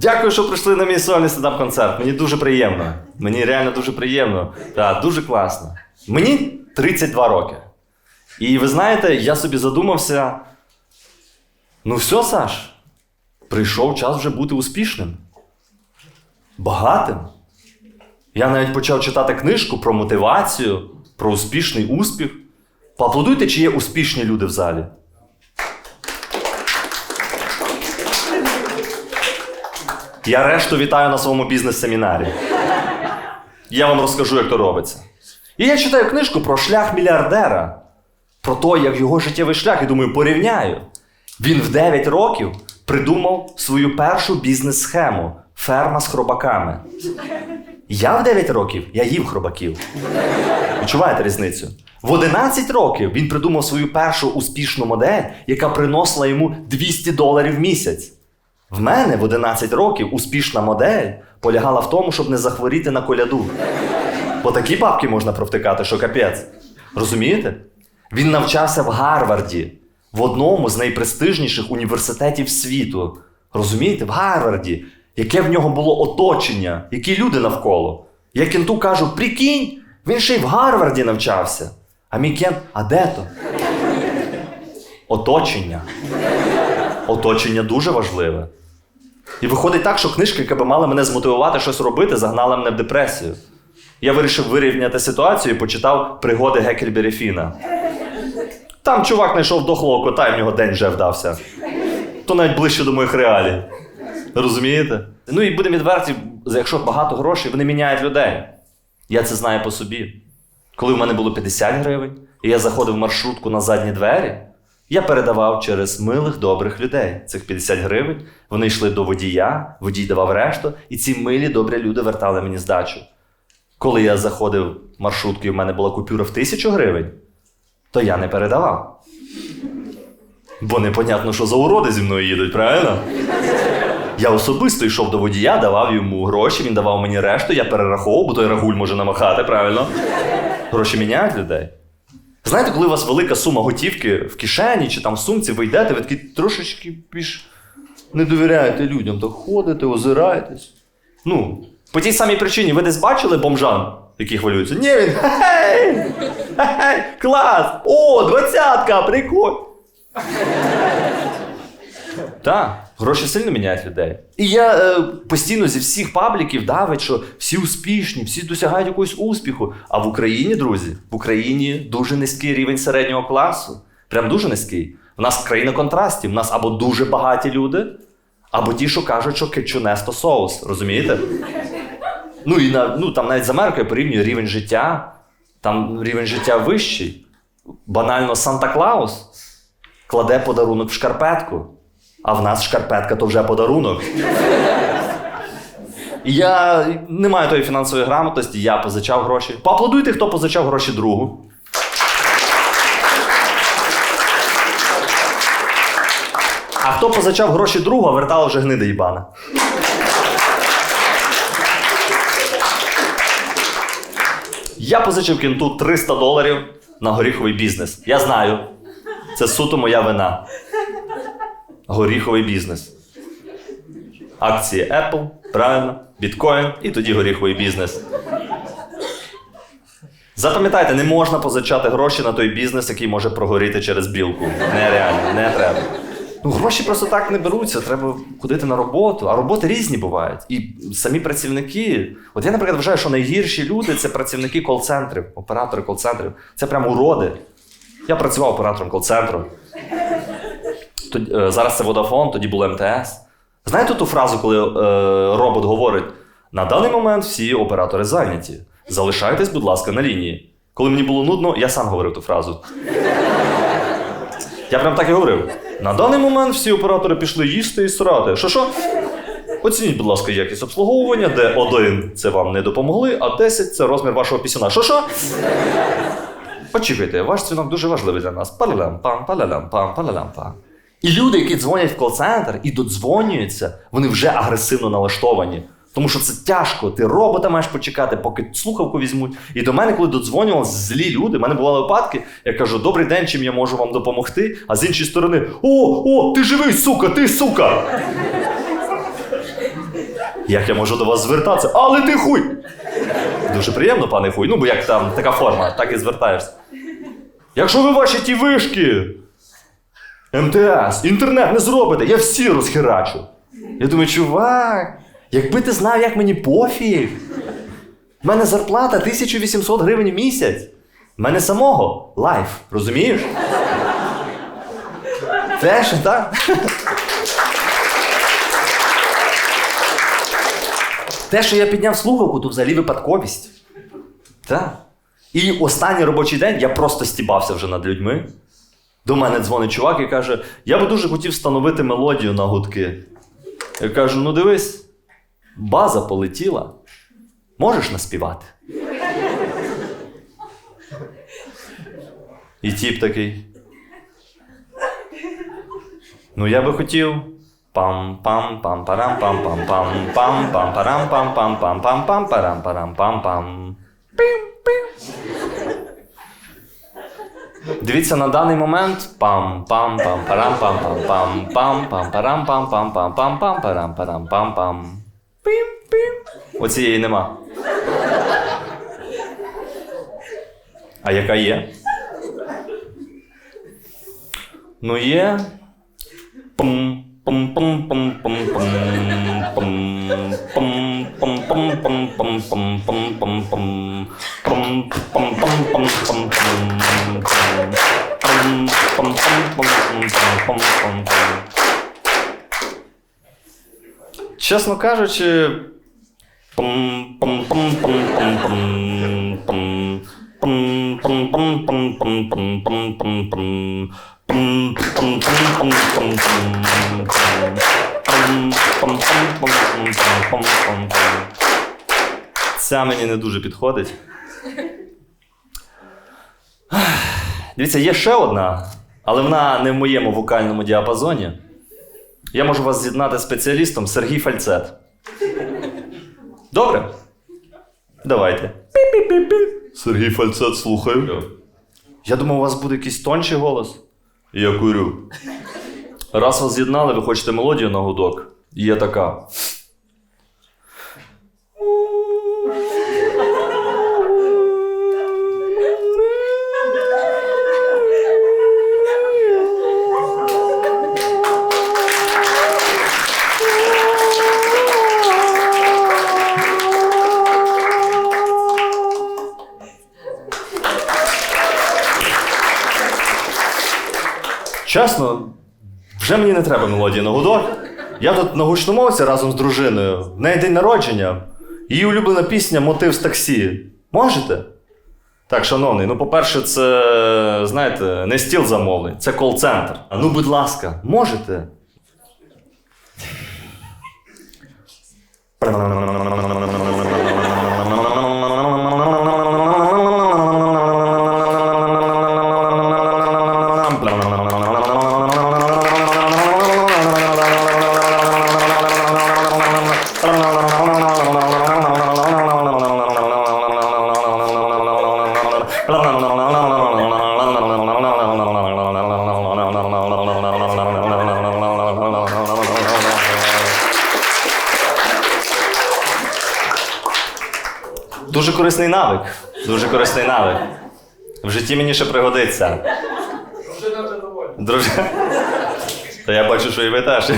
Дякую, що прийшли на мій сольний стендап-концерт. Мені дуже приємно. Мені реально дуже приємно. Так, дуже класно. Мені 32 роки. І ви знаєте, я собі задумався. Ну, все, Саш, прийшов час вже бути успішним. Багатим. Я навіть почав читати книжку про мотивацію, про успішний успіх. Поаплодуйте, чи є успішні люди в залі. Я решту вітаю на своєму бізнес-семінарі. Я вам розкажу, як то робиться. І я читаю книжку про шлях мільярдера, про те, як його життєвий шлях, і думаю, порівняю. Він в 9 років придумав свою першу бізнес-схему ферма з хробаками. Я в 9 років я їв хробаків. Відчуваєте різницю? В 11 років він придумав свою першу успішну модель, яка приносила йому 200 доларів в місяць. В мене в 11 років успішна модель полягала в тому, щоб не захворіти на коляду. Бо такі бабки можна провтикати, що капець. Розумієте? Він навчався в Гарварді, в одному з найпрестижніших університетів світу. Розумієте? В Гарварді, яке в нього було оточення, які люди навколо. Я кенту кажу: прикинь, він ще й в Гарварді навчався. А мій кент, а де то? Оточення. Оточення дуже важливе. І виходить так, що книжка, яка би мала мене змотивувати щось робити, загнала мене в депресію. Я вирішив вирівняти ситуацію і почитав пригоди Гекельбері Фіна. Там чувак знайшов дохлого кота, і в нього день вже вдався. То навіть ближче до моїх реалій. Розумієте? Ну і будемо відверті, якщо багато грошей, вони міняють людей. Я це знаю по собі. Коли в мене було 50 гривень, і я заходив в маршрутку на задні двері, я передавав через милих добрих людей цих 50 гривень. Вони йшли до водія, водій давав решту, і ці милі добрі люди вертали мені здачу. Коли я заходив і в мене була купюра в тисячу гривень, то я не передавав. Бо непонятно, що за уроди зі мною їдуть, правильно? Я особисто йшов до водія, давав йому гроші, він давав мені решту, я перераховував, бо той рагуль може намахати, правильно? Гроші міняють людей. Знаєте, коли у вас велика сума готівки в кишені чи там в сумці, ви йдете, ви такі трошечки більш не довіряєте людям, так ходите, озираєтесь. Ну, по тій самій причині, ви десь бачили бомжан, які хвилюються? Ні, він хей, хей, клас! О, двадцятка, прикольно! Так, гроші сильно міняють людей. І я е, постійно зі всіх пабліків давить, що всі успішні, всі досягають якогось успіху. А в Україні, друзі, в Україні дуже низький рівень середнього класу. Прям дуже низький. У нас країна контрастів. У нас або дуже багаті люди, або ті, що кажуть, що кетчунес то соус. Розумієте? Ну і на, ну, там навіть з Америкою порівнює рівень життя. Там рівень життя вищий. Банально Санта-Клаус кладе подарунок в шкарпетку. А в нас шкарпетка то вже подарунок. Я не маю тої фінансової грамотності, я позичав гроші. Поаплодуйте, хто позичав гроші другу. А хто позичав гроші другу, а вертала вже гнида їбана. Я позичив кінту 300 доларів на горіховий бізнес. Я знаю. Це суто моя вина. Горіховий бізнес. Акції Apple, правильно, біткоін і тоді горіховий бізнес. Запам'ятайте, не можна позичати гроші на той бізнес, який може прогоріти через білку. Нереально, не треба. Ну, гроші просто так не беруться, треба ходити на роботу, а роботи різні бувають. І самі працівники. От я, наприклад, вважаю, що найгірші люди це працівники кол-центрів, оператори кол-центрів. Це прямо уроди. Я працював оператором кол-центру. Тоді, е, зараз це Vodafone, тоді було МТС. Знаєте ту фразу, коли е, робот говорить: на даний момент всі оператори зайняті. Залишайтесь, будь ласка, на лінії. Коли мені було нудно, я сам говорив ту фразу. Я прям так і говорив. На даний момент всі оператори пішли їсти і срати. Що що? Оцініть, будь ласка, якість обслуговування, де один це вам не допомогли, а 10 це розмір вашого пісюна. Що що? Очікуйте, ваш дзвінок дуже важливий для нас. Палалам-пам, палалам-пам, палалам-пам. І люди, які дзвонять в кол-центр і додзвонюються, вони вже агресивно налаштовані. Тому що це тяжко. Ти робота маєш почекати, поки слухавку візьмуть. І до мене, коли додзвонювали злі люди, в мене бували випадки, я кажу: добрий день, чим я можу вам допомогти? А з іншої сторони, о, о, ти живий, сука, ти сука! Як я можу до вас звертатися? Але ти хуй! Дуже приємно, пане хуй. Ну, бо як там така форма, так і звертаєшся. Якщо ви ваші ті вишки, МТС, інтернет не зробите, я всі розхерачу. Я думаю, чувак, якби ти знав, як мені пофіг. У мене зарплата 1800 гривень в місяць. У мене самого лайф, розумієш? Теж, так? Те, що я підняв слухавку, то взагалі випадковість. Так. І останній робочий день я просто стібався вже над людьми. До мене дзвонить чувак і каже: Я би дуже хотів встановити мелодію на гудки. Я кажу: ну дивись, база полетіла. Можеш наспівати? І тіп такий. Ну, я би хотів. пам пам пам парам пам пам пам пам пам парам пам пам пам пам пам парам парам пам пам Дивіться, на даний момент пам пам пам парам пам пам пам пам пам парам пам пам пам пам пам парам парам пам пам пим пим Оцієї нема. А яка є? Ну є. Пум пум пум пум пум пум пум пум Чесно кажучи. Ця мені не дуже підходить. Дивіться, є ще одна, але вона не в моєму вокальному діапазоні. Я можу вас з'єднати з спеціалістом Сергій Фальцет. Добре? Давайте. Пі-пі-пі-пі. Сергій Фальцет, слухаю. Я думав, у вас буде якийсь тонший голос. Я курю. Раз вас з'єднали, ви хочете мелодію на гудок. Є така. Чесно, вже мені не треба мелодії на гудок. Я тут на гучномовці разом з дружиною. В неї день народження. Її улюблена пісня Мотив з таксі. Можете? Так, шановний, ну, по-перше, це, знаєте, не стіл замовлень, це кол-центр. А ну, будь ласка, можете? Дуже корисний навик. Дуже корисний навик. В житті мені ще пригодиться. Дружина вже доволі. Друже. Та я бачу, що і ви теж.